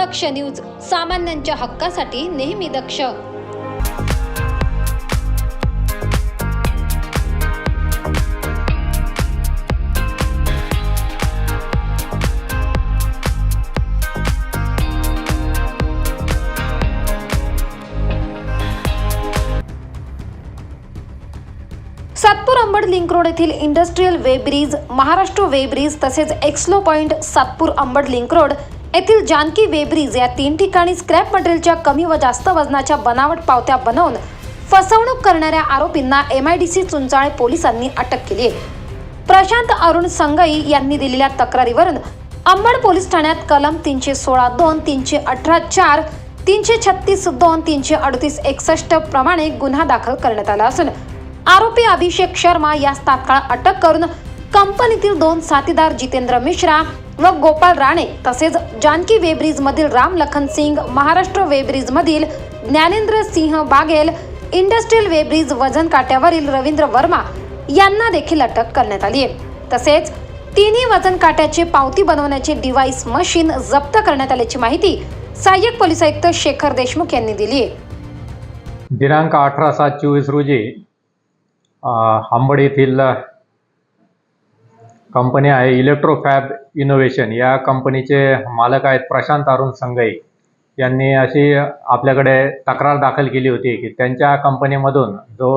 दक्ष news सामान्यांच्या हक्कासाठी नेहमी दक्ष. सातपूर अंबड लिंक रोड येथील इंडस्ट्रीयल वे ब्रिज महाराष्ट्र वे ब्रिज तसेच एक्स्लो point Satpur Ambad link road येथील जानकी वेब्रिज या तीन ठिकाणी स्क्रॅप मटेरियलच्या कमी व जास्त वजनाच्या बनावट पावत्या बनवून फसवणूक करणाऱ्या आरोपींना M I D C Chunchale पोलिसांनी अटक केली आहे. प्रशांत अरुण संगई यांनी दिलेल्या तक्रारीवरून अंबड पोलीस ठाण्यात कलम तीनशे सोळा दोन तीनशे अठरा चार तीनशे छत्तीस दोन तीनशे अडतीस एकसष्ट प्रमाणे गुन्हा दाखल करण्यात आला असून आरोपी अभिषेक शर्मा यास तात्काळ अटक करून कंपनीतील दोन साथीदार जितेंद्र मिश्रा व गोपाल राणे तसेच जानकी वेब्रिज मधील राम लखन सिंग महाराष्ट्र वेब्रिज मधील ज्ञानेंद्र सिंह बागेल इंडस्ट्रियल वेब्रिज वजन काट्यावरील रवींद्र वर्मा यांना देखील अटक करण्यात आली आहे. तसेच तिन्ही वजन काट्याचे पावती बनवण्याचे डिव्हाइस मशीन जप्त करण्यात आल्याची माहिती सहाय्यक पोलीस आयुक्त शेखर देशमुख यांनी दिली आहे. दिनांक अठरा सात चोवीस रोजी अ, येथील कंपनी आहे इलेक्ट्रोफॅब इनोव्हेशन. या कंपनीचे मालक आहेत प्रशांत अरुण संगई. यांनी अशी आपल्याकडे तक्रार दाखल केली होती की त्यांच्या कंपनीमधून जो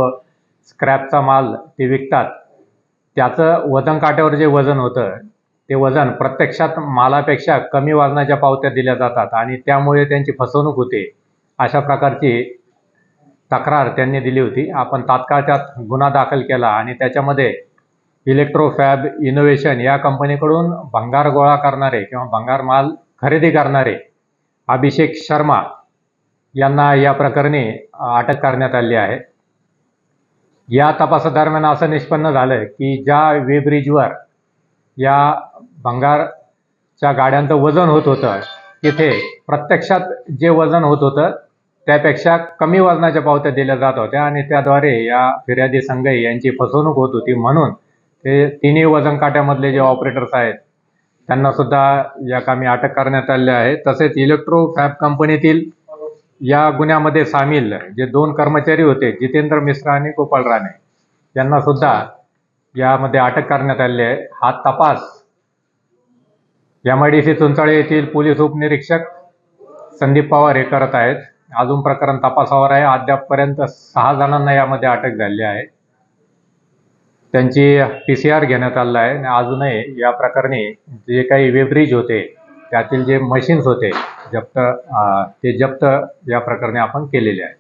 स्क्रॅपचा माल ते विकतात त्याचं वजन काट्यावर जे वजन होतं ते वजन प्रत्यक्षात मालापेक्षा कमी वजनाच्या पावत्या दिल्या जातात आणि त्यामुळे त्यांची फसवणूक होते अशा प्रकारची तक्रार त्यांनी दिली होती. आपण तात्काळ त्यात गुन्हा दाखल केला आणि त्याच्यामध्ये इलेक्ट्रोफॅब इनोव्हेशन या कंपनीकडून भंगार गोळा करणारे किंवा भंगार माल खरेदी करणारे अभिषेक शर्मा यांना या प्रकरणी अटक करण्यात आली आहे. या तपासादरम्यान असं निष्पन्न झालं की ज्या वेब्रिजवर या भंगारच्या गाड्यांचं वजन होत होतं तिथे प्रत्यक्षात जे वजन होत होतं त्यापेक्षा कमी वजनाच्या पावत्या दिल्या जात होत्या आणि त्याद्वारे या फिर्यादी संघ यांची फसवणूक होत होती म्हणून ते तिन्ही वजन काट्यामधले जे ऑपरेटर्स आहेत त्यांना सुद्धा या कामी अटक करण्यात आली आहे. तसेच इलेक्ट्रो फॅब कंपनीतील या गुन्ह्यामध्ये सामील जे दोन कर्मचारी होते जितेंद्र मिश्रा आणि गोपाळ राणे यांना सुद्धा यामध्ये अटक करण्यात आली आहे. हा तपास M I D C Chunchale येथील पोलीस उपनिरीक्षक संदीप पवार हे करत आहेत. अजून प्रकरण तपासावर आहे. अद्यापपर्यंत सहा जणांना यामध्ये अटक झाली आहे. त्यांची पी सी आर घेण्यात आलेला आहे. आणि अजूनही या प्रकरणी जे काही वेब्रिज होते त्यातील जे मशीन्स होते जप्त ते जप्त या प्रकरणी आपण केलेले आहे.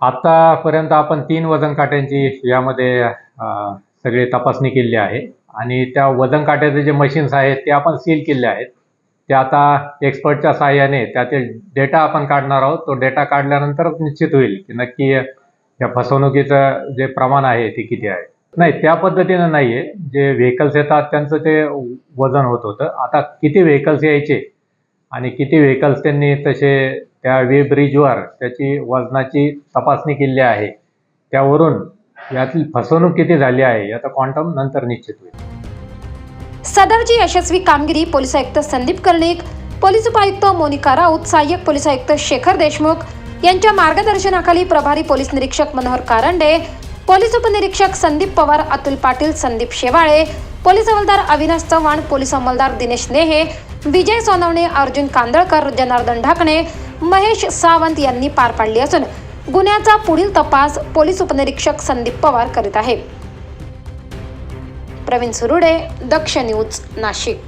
आतापर्यंत आपण तीन वजन काट्यांची यामध्ये सगळी तपासणी केली आहे. आणि त्या वजन काट्याचे जे मशीन्स आहेत ते आपण सील केले आहेत. ते आता एक्सपर्टच्या सहाय्याने त्यातील डेटा आपण काढणार आहोत. तो डेटा काढल्यानंतरच निश्चित होईल की नक्की या फसवणुकीचं जे प्रमाण आहे ते किती आहे. नाही त्या पद्धतीनं नाही आहे जे व्हेकल्स येतात त्यांचं ते वजन होत होतं. आता किती व्हेकल्स यायचे आणि किती व्हेकल्स त्यांनी तसे त्या वे ब्रिजवर त्याची वजनाची तपासणी केली आहे त्यावरून यातील फसवणूक किती झाली आहे याचा क्वांटम नंतर निश्चित होईल. सदरची यशस्वी कामगिरी पोलीस आयुक्त संदीप कर्णिक पोलीस उपायुक्त मोनिका राऊत सहाय्यक पोलीस आयुक्त शेखर देशमुख यांच्या मार्गदर्शनाखाली प्रभारी पोलीस निरीक्षक मनोहर कारंडे पोलीस उपनिरीक्षक संदीप पवार अतुल पाटील संदीप शेवाळे पोलीस हवालदार अविनाश चव्हाण पोलीस अंमलदार दिनेश नेहे विजय सोनवणे अर्जुन कांदळकर जनार्दन ढाकणे महेश सावंत यांनी पार पाडली असून गुन्ह्याचा पुढील तपास पोलीस उपनिरीक्षक संदीप पवार करीत आहे. प्रवीण सुरुडे दक्ष न्यूज नाशिक.